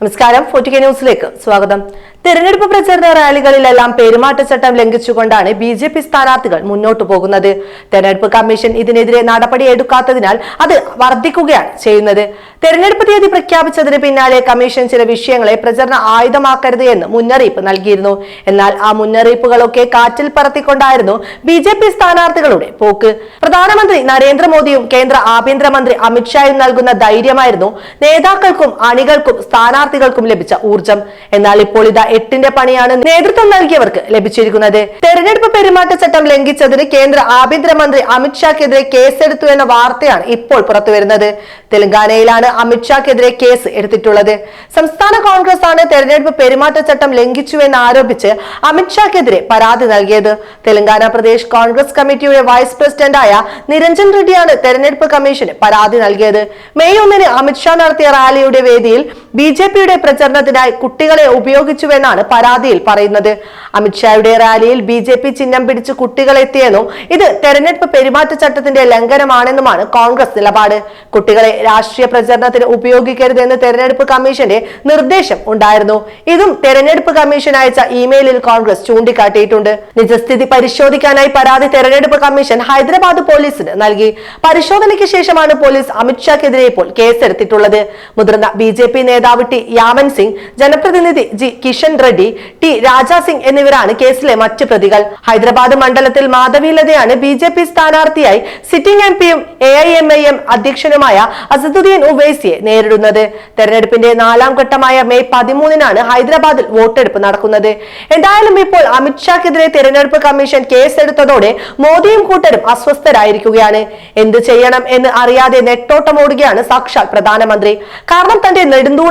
നമസ്കാരം ഫോർട്ടിക ന്യൂസിലേക്ക് സ്വാഗതം. തെരഞ്ഞെടുപ്പ് പ്രചരണ റാലികളിലെല്ലാം പെരുമാറ്റച്ചട്ടം ലംഘിച്ചുകൊണ്ടാണ് ബി ജെ പി സ്ഥാനാർത്ഥികൾ മുന്നോട്ടു പോകുന്നത്. തെരഞ്ഞെടുപ്പ് കമ്മീഷൻ ഇതിനെതിരെ നടപടി എടുക്കാത്തതിനാൽ അത് വർദ്ധിക്കുകയാണ് ചെയ്യുന്നത്. തെരഞ്ഞെടുപ്പ് തീയതി പ്രഖ്യാപിച്ചതിന് പിന്നാലെ കമ്മീഷൻ ചില വിഷയങ്ങളെ പ്രചരണ ആയുധമാക്കരുത് എന്ന് മുന്നറിയിപ്പ് നൽകിയിരുന്നു. എന്നാൽ ആ മുന്നറിയിപ്പുകളൊക്കെ കാറ്റിൽ പറത്തിക്കൊണ്ടായിരുന്നു ബി ജെ പി സ്ഥാനാർത്ഥികളുടെ പോക്ക്. പ്രധാനമന്ത്രി നരേന്ദ്രമോദിയും കേന്ദ്ര ആഭ്യന്തരമന്ത്രി അമിത്ഷായും നൽകുന്ന ധൈര്യമായിരുന്നു നേതാക്കൾക്കും അണികൾക്കും സ്ഥാനാർത്ഥികൾക്കും ലഭിച്ച ഊർജം എന്നാൽ ഇപ്പോൾ ഇതാ എട്ടിന്റെ പണിയാണ് നേതൃത്വം നൽകിയവർക്ക് ലഭിച്ചിരിക്കുന്നത്. തെരഞ്ഞെടുപ്പ് പെരുമാറ്റച്ചട്ടം ലംഘിച്ചതിന് കേന്ദ്ര ആഭ്യന്തരമന്ത്രി അമിത്ഷാക്കെതിരെ കേസെടുത്തു എന്ന വാർത്തയാണ് ഇപ്പോൾ പുറത്തുവരുന്നത്. തെലങ്കാനയിലാണ് അമിത്ഷാക്കെതിരെ കേസ് എടുത്തിട്ടുള്ളത്. സംസ്ഥാന കോൺഗ്രസ് ആണ് തെരഞ്ഞെടുപ്പ് പെരുമാറ്റച്ചട്ടം ലംഘിച്ചു എന്ന് ആരോപിച്ച് അമിത്ഷാക്കെതിരെ പരാതി നൽകിയത്. തെലങ്കാന പ്രദേശ് കോൺഗ്രസ് കമ്മിറ്റിയുടെ വൈസ് പ്രസിഡന്റായ നിരഞ്ജൻ റെഡ്ഡിയാണ് തെരഞ്ഞെടുപ്പ് കമ്മീഷന് പരാതി നൽകിയത്. മെയ് ഒന്നിന് അമിത്ഷാ നടത്തിയ റാലിയുടെ വേദിയിൽ ബി ജെ പിയുടെ പ്രചരണത്തിനായി കുട്ടികളെ ഉപയോഗിച്ചുവെന്നാണ് പരാതിയിൽ പറയുന്നത്. അമിത്ഷായുടെ റാലിയിൽ ബി ജെ പി ചിഹ്നം പിടിച്ച് കുട്ടികളെത്തിയെന്നും ഇത് തെരഞ്ഞെടുപ്പ് പെരുമാറ്റച്ചട്ടത്തിന്റെ ലംഘനമാണെന്നുമാണ് കോൺഗ്രസ് നിലപാട്. കുട്ടികളെ രാഷ്ട്രീയ പ്രചരണത്തിന് ഉപയോഗിക്കരുതെന്ന് തെരഞ്ഞെടുപ്പ് കമ്മീഷന്റെ നിർദ്ദേശം ഉണ്ടായിരുന്നു. ഇതും തെരഞ്ഞെടുപ്പ് കമ്മീഷൻ അയച്ച ഇമെയിലിൽ കോൺഗ്രസ് ചൂണ്ടിക്കാട്ടിയിട്ടുണ്ട്. നിജസ്ഥിതി പരിശോധിക്കാനായി പരാതി തെരഞ്ഞെടുപ്പ് കമ്മീഷൻ ഹൈദരാബാദ് പോലീസിന് നൽകി. പരിശോധനയ്ക്ക് ശേഷമാണ് പോലീസ് അമിത്ഷാക്കെതിരെ ഇപ്പോൾ കേസെടുത്തിട്ടുള്ളത്. മുതിർന്ന ബി ജെ പി നേതാവ് ടി യാമൻ സിംഗ് ജനപ്രതിനിധി ജി കിഷൻ റെഡ്ഡി ടി രാജാ സിംഗ് എന്നിവരാണ് കേസിലെ മറ്റു പ്രതികൾ. ഹൈദരാബാദ് മണ്ഡലത്തിൽ മാധവിലതയാണ് ബി ജെ പി സ്ഥാനാർത്ഥിയായി സിറ്റിംഗ് എം പിയും A I M I M അധ്യക്ഷനുമായ അസദുദ്ദീൻ ഉവൈസിയെ നേരിടുന്നത്. തെരഞ്ഞെടുപ്പിന്റെ നാലാം ഘട്ടമായ മെയ് പതിമൂന്നിനാണ് ഹൈദരാബാദിൽ വോട്ടെടുപ്പ് നടക്കുന്നത്. എന്തായാലും ഇപ്പോൾ അമിത്ഷാക്കെതിരെ തെരഞ്ഞെടുപ്പ് കമ്മീഷൻ കേസെടുത്തതോടെ മോദിയും കൂട്ടരും അസ്വസ്ഥരായിരിക്കുകയാണ്. എന്ത് ചെയ്യണം എന്ന് അറിയാതെ നെട്ടോട്ടമോടുകയാണ് സാക്ഷാൽ പ്രധാനമന്ത്രി. കാരണം തന്റെ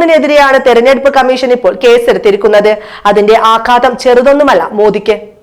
നെടുന്തൂണിനെതിരെയാണ് തെരഞ്ഞെടുപ്പ് കമ്മീഷൻ ഇപ്പോൾ കേസെടുത്തിരിക്കുന്നത്. അതിന്റെ ആഘാതം ചെറുതൊന്നുമല്ല. മോദിക്ക്